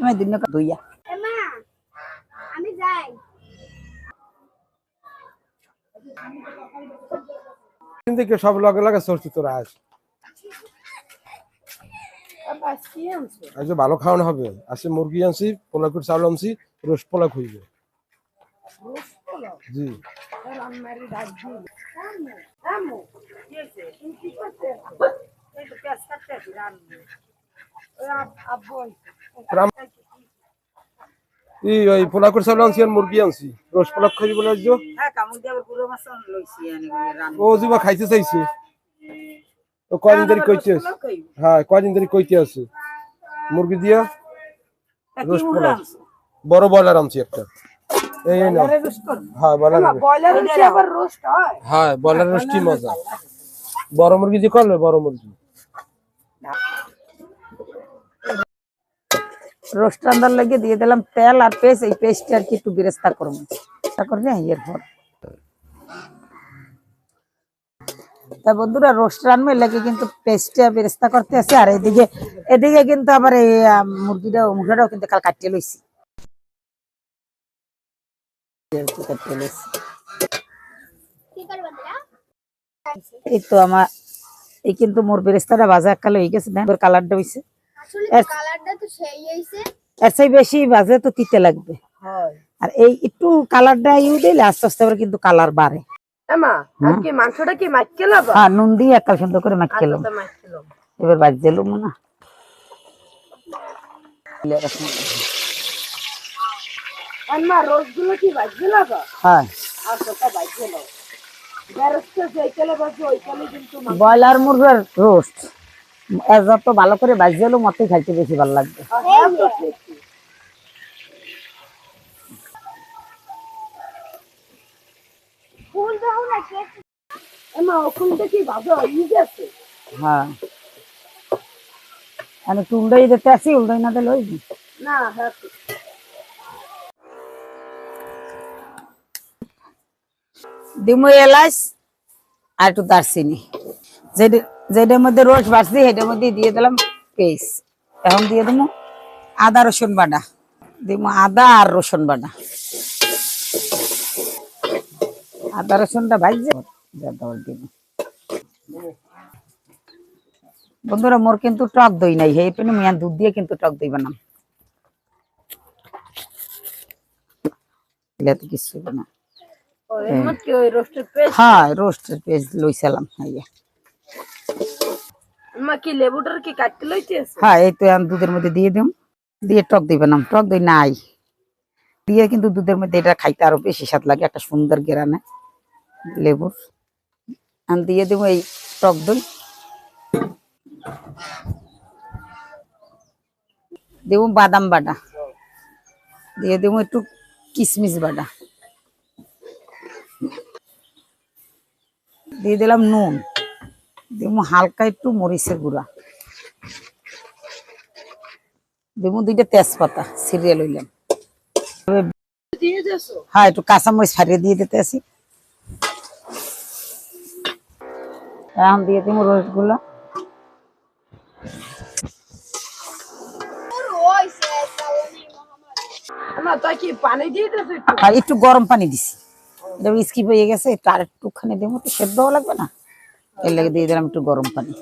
আমি দিন ধুইয়া আমি যাই কিন্তু সব লগে লগে চলছি তোরা আস আজ যে ভালো খাওয়ানো হবে। আসে মুরগি আনছি পোলাকুর চাউল আনছি রোস্ট পোলা খুঁজবে। জি। রাম- ই ওই পোলাকুর চাউল আনছি আর মুরগি আনছি। রোস্ট পোলা খুঁজবে বলে আসছো হ্যাঁ ও যুবা খাইতে চাইছে। ও কদিন ধরে কইতে হ্যাঁ কদিন ধরে কইতে আছে। মুরগি দিয়া রোস্ট পোলা বড় বয়লার আনছি একটা। এই এই নাও হ্যাঁ বয়লার হয়। হ্যাঁ বয়লার রোস্টই মজা। বড় মুরগি দিয়ে করলে বড় মুরগি। রোস্ট রান্নার লাগে দিয়ে দিলাম তেল আর পেস্ট, এই পেস্টটা আর কি একটু বেরেস্তা করব। তা করে এরপর তা বন্ধুরা, রোস্ট রান্নার লাগে কিন্তু পেস্টটা বিরেস্তা করতে আছে, আর এদিকে এদিকে কিন্তু আবার এই মুরগিটা মুরগিটাও কিন্তু কাল কাটিয়ে লইছি। এই তো আমার, এই কিন্তু মোর বেরেস্তাটা বাজার এককালে হয়ে গেছে না কালারটা আসলে এর- চাই বেশি ভাজে তো তিতে লাগবে। আর এই একটু কালারটা ইউ দিলে আস্তে আস্তে করে কিন্তু কালার বাড়ে। এমা আর কি মাংসটা কি হ্যাঁ নুন দিয়ে একাল সুন্দর করে মাখ খেলাম এবার বাজ দিলুম না। এমা কি বাজে লাবা? হ্যাঁ। আর তোটা বাজে লাও। বেরস্তে যেইকালে বাজে ওইকালে কিন্তু ব্রয়লার মুরগির রোস্ট যত ভালো করে বাজ দিলো মতে খাইতে বেশি ভালো লাগবে। হয়ে। না তো। এলাচ আর একটু দারচিনি। যেটা যেটার মধ্যে রোজ বাড়ছি সেটার মধ্যে দিয়ে দিলাম পেস্ট এখন দিয়ে দেবো আদা রসুন বাটা। দিব আদা আর রসুন বাটা। আদা রসুনটা ভাজছে দিব বন্ধুরা মোর কিন্তু টক দই নাই। এই পেনে মিয়ান দুধ দিয়ে কিন্তু টক দই বানাম। এলে তো কিছু পেস্ট হ্যাঁ রোস্টের পেস্ট লইছিলাম হ্যাঁ এমা কি লেবুটার হ্যাঁ এই তো আমি দুধের মধ্যে দিয়ে দিয়ে টক টক দই নাই। দিয়ে কিন্তু দুধের মধ্যে এটা খাইতে বেশি স্বাদ লাগে, একটা সুন্দর লেবুর। দিয়ে এই টক দই। দেবো বাদাম বাটা। দিয়ে দেবো একটু কিশমিশ বাটা। দিয়ে দিলাম নুন। দেবো হালকা একটু মরিচের গুঁড়া। দেবো দুইটা তেজপাতা সিরিয়াল হইলাম হ্যাঁ একটু কাঁচামরিচ ফাটিয়ে দিয়ে দিতে আসি এখন দিয়ে দেবো আর একটু গরম পানি দিছি। এটা স্কিপ হয়ে গেছে একটু আর একটুখানি দেবো তো সেদ্ধ লাগবে না? এর লেগে দিয়ে দিলাম একটু গরম পানি।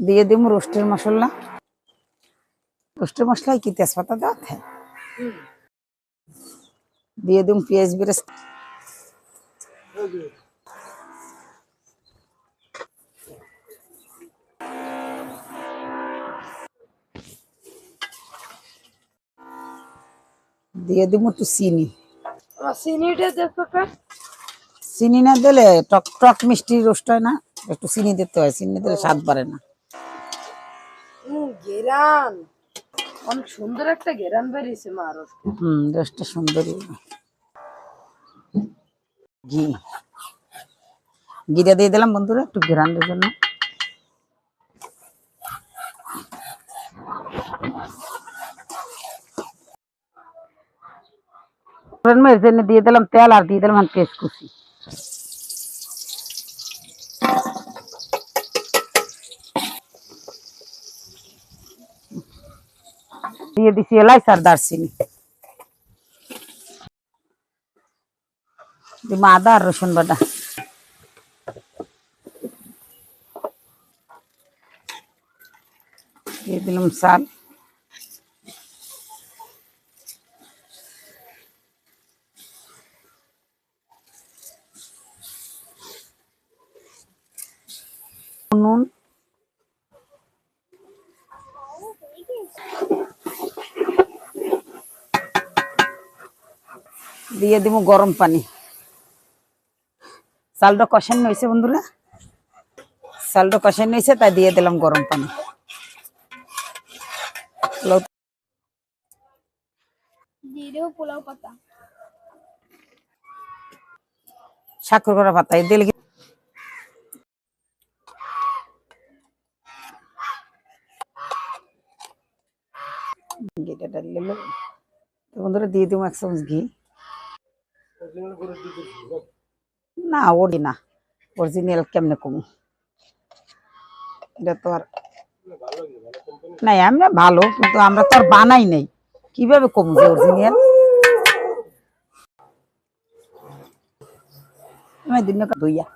দিয়ে দেবো রোস্টের মশলা। রোস্টের মশলায় কি তেজপাতা দেওয়া থাকে? দিয়ে দেবো পেঁয়াজ বেরেস্ত। দিয়ে দেবো একটু চিনি। চিনিটা কা চিনি না দিলে টক টক মিষ্টি রোস্ট হয় না। একটু চিনি দিতে হয় চিনি দিলে স্বাদ বাড়ে না। গেরান। অনেক সুন্দর একটা গেরান বেরিয়েছে মা রোস্ট। হুম রোস্টটা সুন্দরই। ঘি। ঘিটা দিয়ে দিলাম বন্ধুরা একটু জন্য। দিয়ে দিলাম তেল আর দিয়ে দিলাম পেস্ট কুচি দিয়ে দিছি এলাচ আর দারচিনি। দিব আদা আর রসুন বাটা। দিয়ে দিলাম চাল নুন। দিয়ে দিব গরম পানি। চালটা কষানো হয়েছে বন্ধুরা। চালটা কষানো হয়েছে তাই দিয়ে দিলাম গরম পানি। সাক্ষর করা পাতা দিলে ঘিটা ডাললে বন্ধুরা দিয়ে দিব এক চামচ ঘি। না ওরি না অরিজিনাল কেমনে কমু? এটা তো আর না এমনি ভালো কিন্তু আমরা তো আর বানাই নাই। কীভাবে কমু যে অরিজিনাল আমি দিন ধুইয়া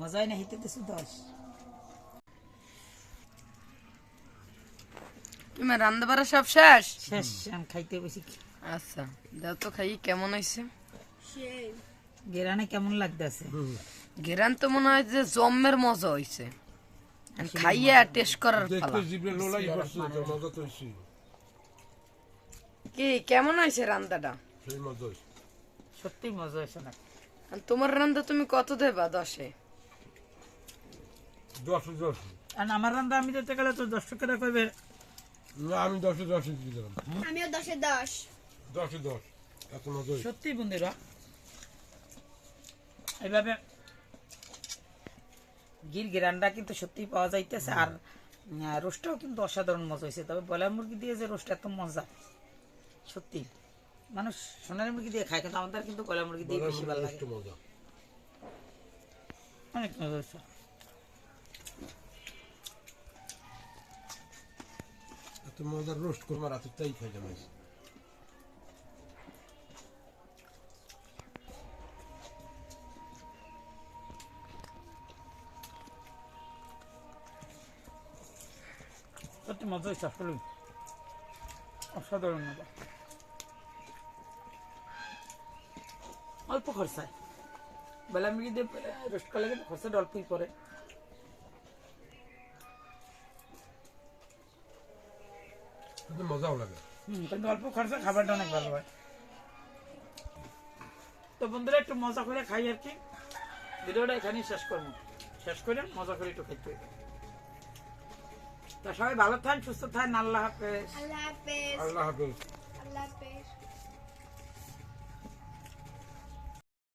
মজাই না হিতে দেশে। তোমার রান্না বাড়া সব শেষ? শেষ আমি খাইতে বেশি আচ্ছা দাও তো খাই কেমন হয়েছে গেরানে কেমন লাগতেছে? ঘেরান তো মনে হয় যে জম্মের মজা হয়েছে খাইয়ে টেস্ট করার হইছে। কি কেমন হয়েছে হইছে। সত্যি মজা হয়েছে না। আর তোমার রান্না তুমি কত দেবা দশে? দশ দশ। আর আমার রান্না আমি দিতে গেলে তো দশ টাকা করবে না আমি দশে দশে দিয়ে দিলাম। আমিও দশে দশ। দশে দশ। এত মজা সত্যি বন্ধুরা এইভাবে গির গিরানটা কিন্তু সত্যি পাওয়া যাইতেছে আর রোস্টটাও কিন্তু অসাধারণ মজা হয়েছে। তবে ব্রয়লার মুরগি দিয়ে যে রোস্ট এত মজা সত্যি। মানুষ সোনালী মুরগি দিয়ে খায় কিন্তু আমাদের কিন্তু ব্রয়লার মুরগি দিয়ে বেশি ভালো লাগে। অনেক মজা হয়েছে। এত মজার রোস্ট করব রাতে, তাই খাই যাবে সত্যি মজা হয়েছে, আসলে অসাধারণ মজা। অল্প খরচায়। বেলা কিন্তু খরচাটা অল্পই পড়ে। কিন্তু মজাও লাগে। কিন্তু অল্প খরচা খাবারটা অনেক ভালো হয়। তো বন্ধুরা একটু মজা করে খাই আর কি। ভিডিওটা এখানেই শেষ করব। শেষ করে মজা করে একটু খেতে তা সবাই ভালো থাকেন সুস্থ থাকেন আল্লাহ হাফেজ। আল্লাহ হাফেজ। আল্লাহ হাফেজ। আল্লাহ হাফেজ।